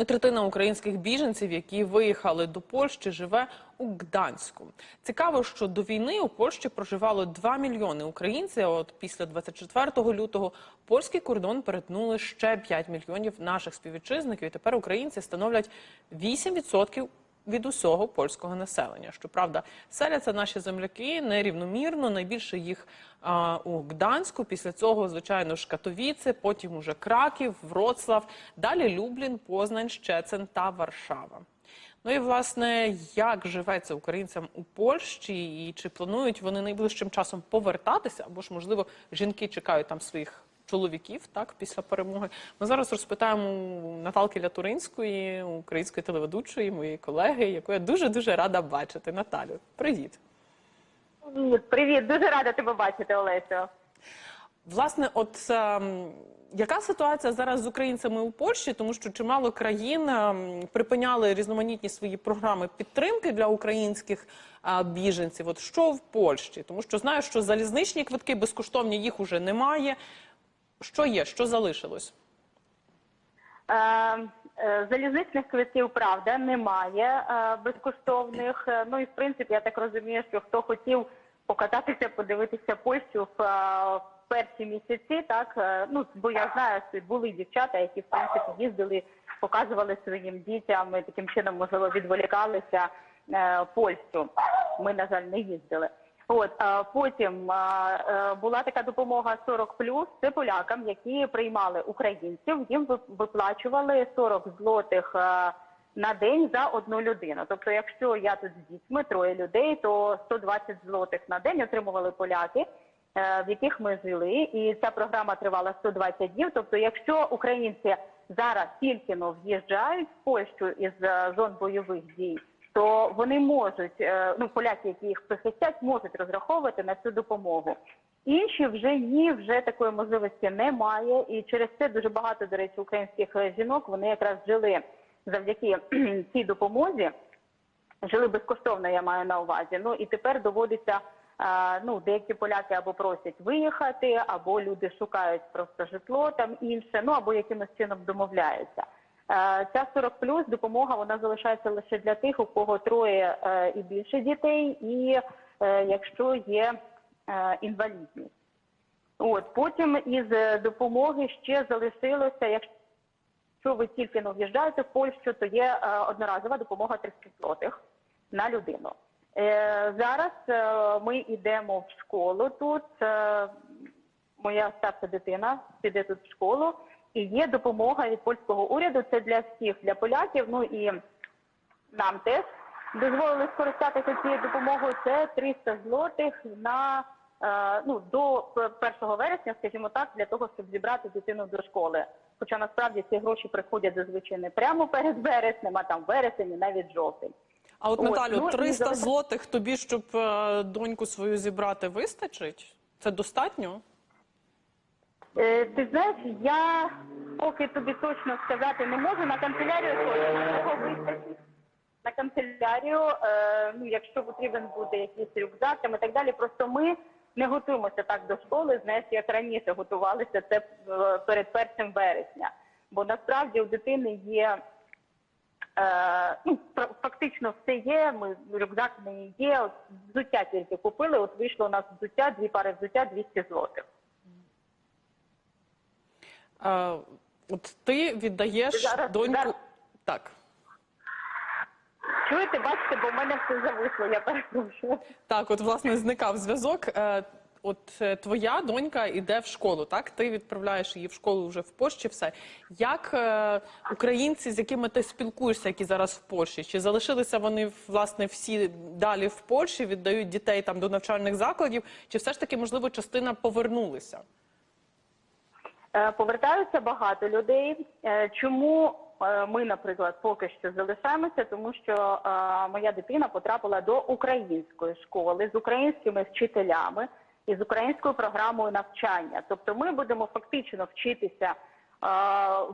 Ну, Третина українських біженців, які виїхали до Польщі, живе у Гданську. Цікаво, що до війни у Польщі проживало 2 мільйони українців. А от після 24 лютого польський кордон перетнули ще 5 мільйонів наших співвітчизників. І тепер українці становлять 8% від усього польського населення. Щоправда, селяться наші земляки нерівномірно. Найбільше їх а, у Гданську. Після цього, звичайно, ж Катовіце, потім уже Краків, Вроцлав, далі Люблін, Познань, Щецин та Варшава. Ну і власне, як живеться українцям у Польщі, і чи планують вони найближчим часом повертатися, або ж можливо жінки чекають там своїх чоловіків так після перемоги. Ми зараз розпитаємо Наталки Лятуринської, української телеведучої, моєї колеги, яку я дуже дуже рада бачити. Наталю, привіт. Привіт, дуже рада тебе бачити, Олесю. Власне, от ем, яка ситуація зараз з українцями у Польщі, тому що чимало країн ем, припиняли різноманітні свої програми підтримки для українських а, біженців. От що в Польщі? Тому що знаю, що залізничні квитки безкоштовні їх уже немає. Що є, що залишилось? Е, е, залізничних квитків, правда, немає е, безкоштовних. Е, Ну і в принципі, я так розумію, що хто хотів покататися, подивитися Польщу в, е, в перші місяці, так ну бо я знаю, що були дівчата, які в принципі їздили, показували своїм дітям, і таким чином можливо відволікалися е, Польщу. Ми, на жаль, не їздили. От потім е, була така допомога 40+, це полякам, які приймали українців. Їм ви- виплачували 40 злотих на день за одну людину. Тобто, якщо я тут з дітьми троє людей, то 120 злотих на день отримували поляки, е, в яких ми жили. І ця програма тривала 120 днів. Тобто, якщо українці зараз тільки но в'їжджають в Польщу із е, зон бойових дій то вони можуть, е, ну поляки, які їх прихистять, можуть розраховувати на цю допомогу. Інші вже ні, вже такої можливості немає, і через це дуже багато, до речі, українських е, жінок вони якраз жили завдяки цій допомозі. Жили безкоштовно, я маю на увазі. Ну і тепер доводиться. е, Ну, деякі поляки або просять виїхати, або люди шукають просто житло там інше, ну або якимось чином домовляються. Е, Ця 40 плюс допомога вона залишається лише для тих, у кого троє е, і більше дітей, і е, якщо є інвалідність. От потім із допомоги ще залишилося, якщо ви тільки не в'їжджаєте в Польщу, то є одноразова допомога 30 злотих на людину. Зараз ми йдемо в школу тут. Моя старша дитина піде тут в школу. І є допомога від польського уряду. Це для всіх, для поляків. Ну і нам теж дозволили скористатися цією допомогою. Це 300 злотих на е, ну до 1 вересня, скажімо так, для того, щоб зібрати дитину до школи. Хоча насправді ці гроші приходять зазвичай не прямо перед вереснем, а там вересень, і навіть жовтень. А от Наталю, ну, 300 залишається- злотих тобі, щоб е, доньку свою зібрати, вистачить? Це достатньо? Е, ти знаєш, я поки тобі точно сказати не можу. На канцелярію точно вистачить. На канцелярію, е, ну якщо потрібен буде якийсь рюкзак там і так далі. Просто ми не готуємося так до школи, знаєш, як раніше готувалися це е, перед першим вересня. Бо насправді у дитини є е, ну, фактично все є. Ми рюкзак в неї є. От взуття тільки купили. От вийшло у нас взуття, дві пари взуття 200 злотих. Е, от ти віддаєш Зараз- доньку. зараз. Так. Чуєте, бачите, бо в мене все зависло, я перепрошую. Так, от власне зникав зв'язок. Е, От е, твоя донька йде в школу, так? Ти відправляєш її в школу вже в Польщі. Все як е, українці, з якими ти спілкуєшся, які зараз в Польщі, чи залишилися вони власне всі далі в Польщі, віддають дітей там до навчальних закладів, чи все ж таки можливо частина повернулися? Е, Повертаються багато людей. Е, Чому е, ми, наприклад, поки що залишаємося? Тому що моя дитина потрапила до української школи з українськими вчителями і з українською програмою навчання. Тобто, ми будемо фактично вчитися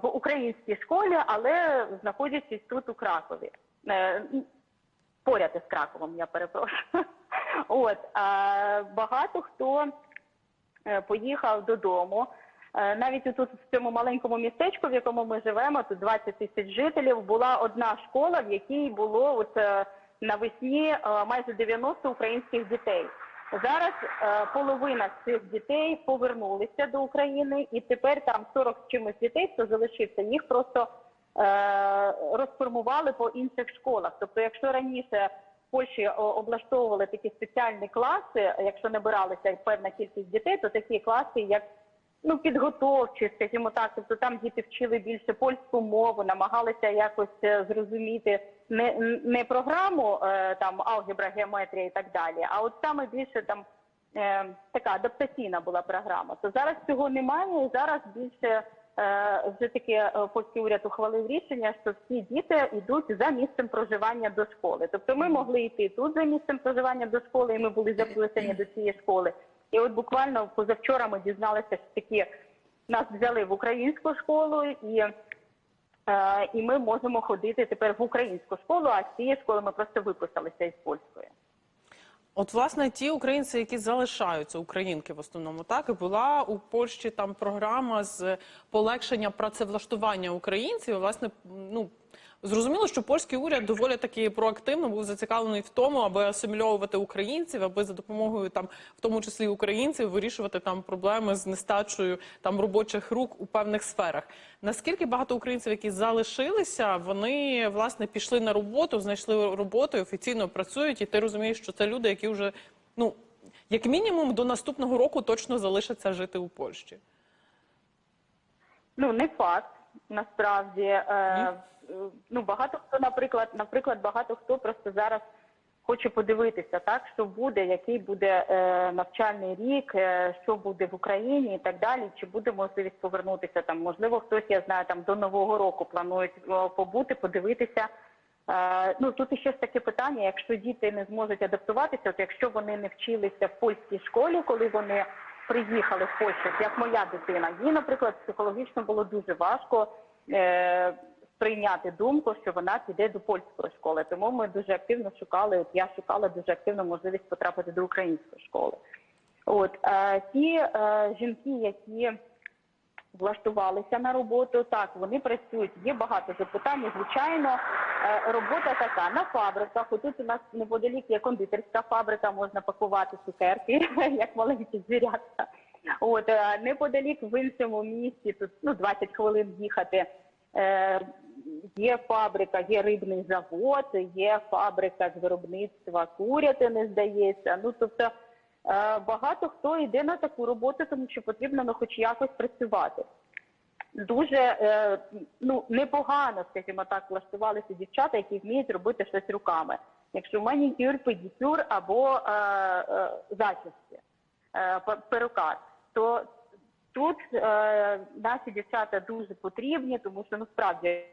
в українській школі, але знаходячись тут у Кракові. Поряд із Краковом, я перепрошую. От а багато хто поїхав додому. Е, Навіть тут в цьому маленькому містечку, в якому ми живемо, тут 20 тисяч жителів, була одна школа, в якій було от е, навесні е, майже 90 українських дітей. Зараз половина цих дітей повернулися до України, і тепер там 40 чимось дітей, хто залишився, їх просто розформували по інших школах. Тобто, якщо раніше в Польщі облаштовували такі спеціальні класи, якщо набиралися певна кількість дітей, то такі класи, як ну підготовчі, скажімо так, тобто там діти вчили більше польську мову, намагалися якось е, зрозуміти не, не програму е, там алгебра, геометрія і так далі, а от саме більше там е, така адаптаційна була програма. То зараз цього немає, і зараз більше вже таки е, польський уряд ухвалив рішення, що всі діти йдуть за місцем проживання до школи. Тобто ми могли йти тут за місцем проживання до школи, і ми були записані до цієї школи. І от буквально позавчора ми дізналися, що такі нас взяли в українську школу, і, е, і ми можемо ходити тепер в українську школу, а з цієї школи ми просто виписалися із польської. От, власне, ті українці, які залишаються, українки в основному, так і була у Польщі там програма з полегшення працевлаштування українців. Власне, ну зрозуміло, що польський уряд доволі таки проактивно був зацікавлений в тому, аби асимільовувати українців, аби за допомогою там, в тому числі українців, вирішувати там проблеми з нестачею там робочих рук у певних сферах. Наскільки багато українців, які залишилися, вони власне пішли на роботу, знайшли роботу офіційно працюють, і ти розумієш, що це люди, які вже ну як мінімум до наступного року точно залишаться жити у Польщі. Ну не факт. Насправді е, ну багато хто, наприклад, наприклад, багато хто просто зараз хоче подивитися, так що буде, який буде е, навчальний рік, е, що буде в Україні і так далі. Чи буде можливість повернутися там? Можливо, хтось я знаю там до нового року планують е, побути, подивитися. Е, ну тут ще ж таке питання: якщо діти не зможуть адаптуватися, от якщо вони не вчилися в польській школі, коли вони приїхали в Польщу, як моя дитина, їй, наприклад, психологічно було дуже важко е, сприйняти думку, що вона піде до польської школи. Тому ми дуже активно шукали. От я шукала дуже активно можливість потрапити до української школи. От е, ті е, жінки, які влаштувалися на роботу, так вони працюють. Є багато запитань. Звичайно, робота така на фабриках. Отут у нас неподалік є кондитерська фабрика, можна пакувати цукерки, як маленькі звірятка. От е, неподалік в іншому місті, тут ну 20 хвилин їхати. Е, Є фабрика, є рибний завод, є фабрика з виробництва курятини, здається. Ну тобто е, багато хто йде на таку роботу, тому що потрібно ну, хоч якось працювати. Дуже е, ну непогано, скажімо так, влаштувалися дівчата, які вміють робити щось руками. Якщо манікюр, педикюр або е, е, зачіски, е, перукар, то тут е, наші дівчата дуже потрібні, тому що насправді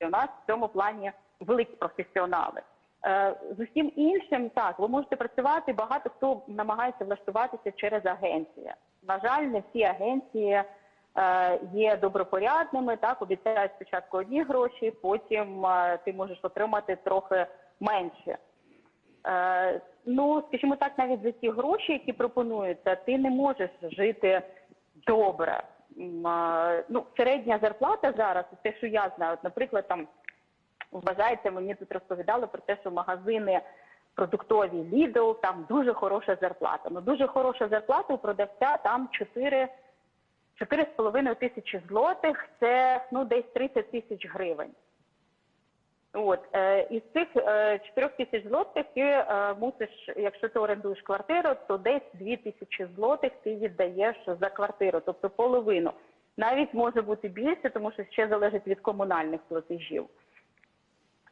у нас в цьому плані великі професіонали. Е, З усім іншим, так, ви можете працювати. Багато хто намагається влаштуватися через агенції. На жаль, не всі агенції є добропорядними. Так, обіцяють спочатку одні гроші, потім е, ти можеш отримати трохи менше. Е, ну, скажімо так, навіть за ті гроші, які пропонуються, ти не можеш жити добре. Е, Ну, середня зарплата зараз, те, що я знаю, от, наприклад, там вважається, мені тут розповідали про те, що магазини продуктові Lidl, там дуже хороша зарплата. Ну, дуже хороша зарплата у продавця там 4 4,5 тисячі злотих, це ну десь 30 тисяч гривень. От е, із цих е, 4 тисяч злотих ти е, мусиш, якщо ти орендуєш квартиру, то десь 2 тисячі злотих ти віддаєш за квартиру, тобто половину. Навіть може бути більше, тому що ще залежить від комунальних платежів.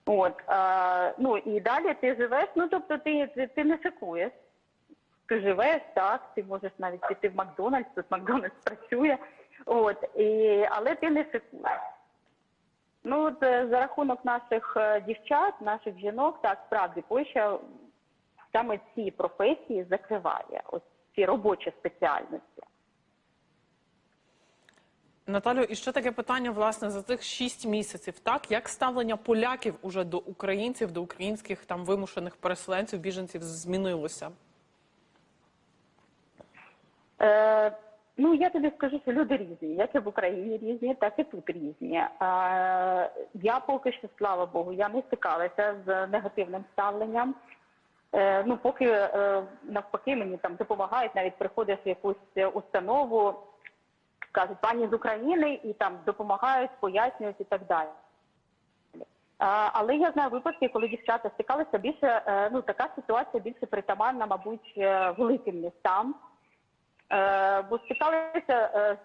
От е, ну і далі ти живеш. Ну тобто, ти, ти, ти не шикуєш. Ти живеш, так, ти можеш навіть піти в Макдональдс, тут Макдональдс працює. От і але ти не шикуєш. Ну от е, за рахунок наших е, дівчат, наших жінок, так справді Польща саме ці професії закриває, ось ці робочі спеціальності. Наталю, і ще таке питання власне за цих шість місяців. Так як ставлення поляків уже до українців, до українських там вимушених переселенців, біженців змінилося? Е, Ну, я тобі скажу, що люди різні, як і в Україні різні, так і тут різні. Е, я поки що, слава Богу, я не стикалася з негативним ставленням. Е, ну, поки навпаки мені там допомагають, навіть приходиш в якусь установу, кажуть, пані з України, і там допомагають, пояснюють і так далі. Але я знаю випадки, коли дівчата стикалися більше, ну така ситуація більше притаманна, мабуть, великим містам. Е, Бо стикалися е,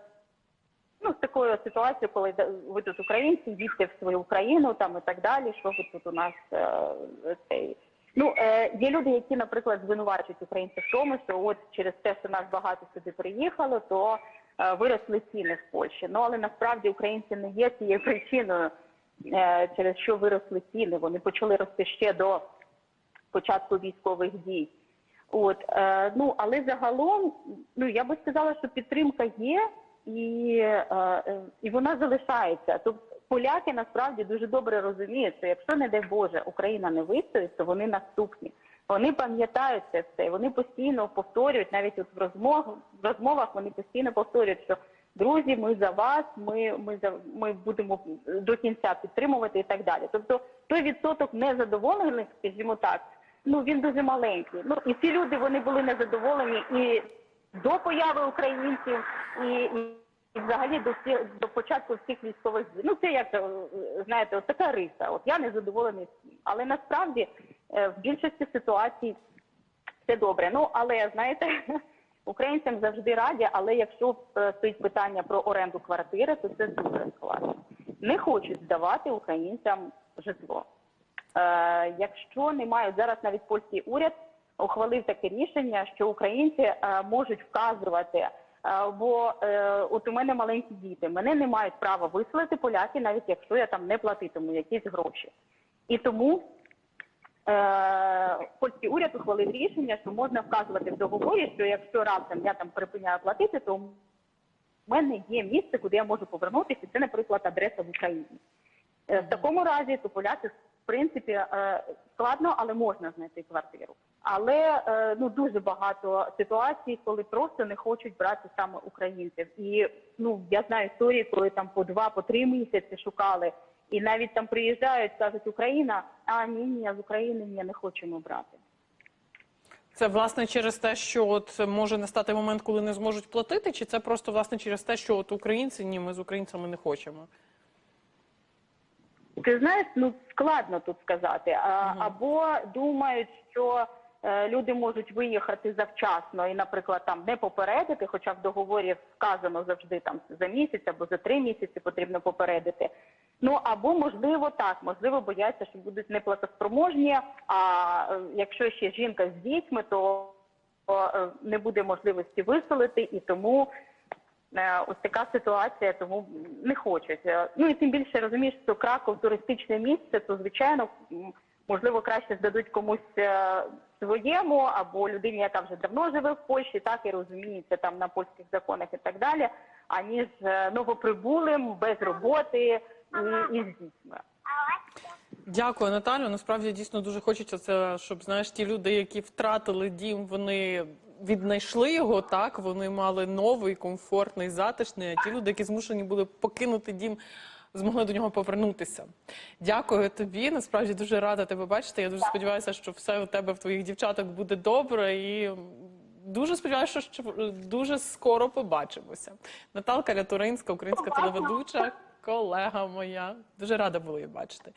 ну, з такою ситуацією, коли ви тут українці, їдьте в свою Україну там і так далі. Що ви тут у нас е, цей. Ну, е, є люди, які, наприклад, звинувачують українців в тому, що от через те, що нас багато сюди приїхало, то е, виросли ціни в Польщі. Ну, але насправді українці не є цією причиною, е, через що виросли ціни. Вони почали рости ще до початку військових дій. От е, ну але загалом, ну я би сказала, що підтримка є і, е, е, і вона залишається. Тобто поляки насправді дуже добре розуміють, що якщо не дай Боже Україна не вистоїть, то вони наступні. Вони пам'ятають це все. Вони постійно повторюють, навіть от в розмовах в розмовах вони постійно повторюють, що друзі, ми за вас, ми, ми за ми будемо до кінця підтримувати і так далі. Тобто той відсоток незадоволених, скажімо так, ну він дуже маленький. Ну і ці люди вони були незадоволені і до появи українців, і, і, взагалі до всі, до початку всіх військових дій. Ну це як е, знаєте, от така риса. От я незадоволений всім. Але насправді е, в більшості ситуацій все добре. Ну але знаєте, українцям завжди раді, але якщо е, стоїть питання про оренду квартири, то це дуже складно. Не хочуть здавати українцям житло. Е, якщо не мають зараз навіть польський уряд ухвалив таке рішення, що українці е, можуть вказувати. е, Бо е, от у мене маленькі діти, мене не мають права виселити поляки, навіть якщо я там не платитиму якісь гроші. І тому е, польський уряд ухвалив рішення, що можна вказувати в договорі, що якщо раптом я там припиняю платити, то у мене є місце, куди я можу повернутися. Це, наприклад, адреса в Україні. Е, В такому разі то поляки, в принципі, е, складно, але можна знайти квартиру. Але е, ну дуже багато ситуацій, коли просто не хочуть брати саме українців. І ну я знаю історії, коли там по два, по три місяці шукали, і навіть там приїжджають, кажуть Україна, а ні, ні, з України ні, не хочемо брати. Це власне через те, що от може настати момент, коли не зможуть платити, чи це просто власне через те, що от українці ні, ми з українцями не хочемо. Ти знаєш, ну складно тут сказати. А, Або думають, що е, люди можуть виїхати завчасно і, наприклад, там не попередити, хоча в договорі вказано завжди там за місяць або за три місяці потрібно попередити. Ну або можливо так, можливо, бояться, що будуть неплатоспроможні. А е, якщо ще жінка з дітьми, то е, не буде можливості виселити, і тому Ось така ситуація, тому не хочуть. Е, Ну і тим більше розумієш, що Краков туристичне місце, то звичайно можливо краще здадуть комусь е, своєму або людині, яка вже давно живе в Польщі, так і розуміється там на польських законах і так далі, аніж е, новоприбулим без роботи і, і з дітьми. Дякую, Наталю. Насправді дійсно дуже хочеться це, щоб знаєш, ті люди, які втратили дім, вони віднайшли його. Так вони мали новий, комфортний, затишний. А ті люди, які змушені були покинути дім, змогли до нього повернутися. Дякую тобі. Насправді дуже рада тебе бачити. Я дуже сподіваюся, що все у тебе в твоїх дівчаток буде добре і. Дуже сподіваюся, що дуже скоро побачимося. Наталка Лятуринська, українська телеведуча, колега моя. Дуже рада була її бачити.